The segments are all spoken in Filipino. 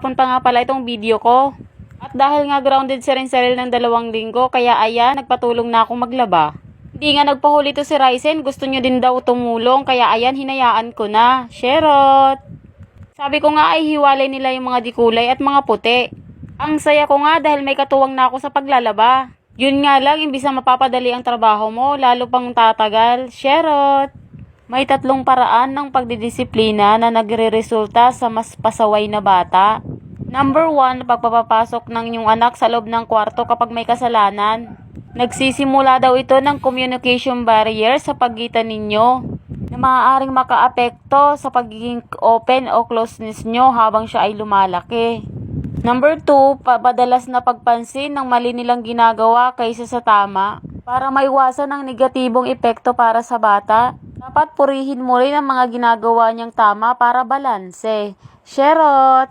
Hapon pa nga pala itong video ko. At dahil nga grounded si Renzel ng dalawang linggo, kaya ayan, nagpatulong na akong maglaba. Hindi nga nagpahuli to si Ryzen, gusto nyo din daw tumulong, kaya ayan, hinayaan ko na. Sherot! Sabi ko nga ay hiwalay nila yung mga dikulay at mga puti. Ang saya ko nga dahil may katuwang na ako sa paglalaba. Yun nga lang, imbis na mapapadali ang trabaho mo, lalo pang tatagal. Sherot! May tatlong paraan ng pagdidisiplina na nagre-resulta sa mas pasaway na bata. Number one, pagpapapasok ng inyong anak sa loob ng kwarto kapag may kasalanan. Nagsisimula daw ito ng communication barrier sa pagitan ninyo na maaaring makaapekto sa pagiging open o closeness nyo habang siya ay lumalaki. Number two, pabadalas na pagpansin ng mali nilang ginagawa kaysa sa tama. Para maiwasan ang negatibong epekto para sa bata, dapat purihin mo rin ang mga ginagawa niyang tama para balanse. Sherot!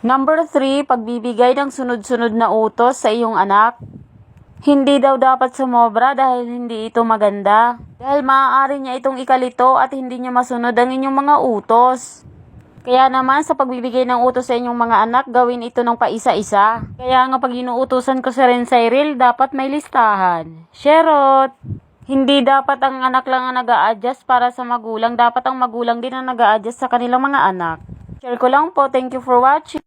Number 3, pagbibigay ng sunod-sunod na utos sa iyong anak. Hindi daw dapat sumobra dahil hindi ito maganda. Dahil maaari niya itong ikalito at hindi niya masunod ang inyong mga utos. Kaya naman sa pagbibigay ng utos sa inyong mga anak, gawin ito ng paisa-isa. Kaya nga pag inuutosan ko sa rin Cyril, dapat may listahan. Sherot! Hindi dapat ang anak lang ang nag adjust para sa magulang. Dapat ang magulang din ang nag adjust sa kanilang mga anak. Share ko lang po. Thank you for watching.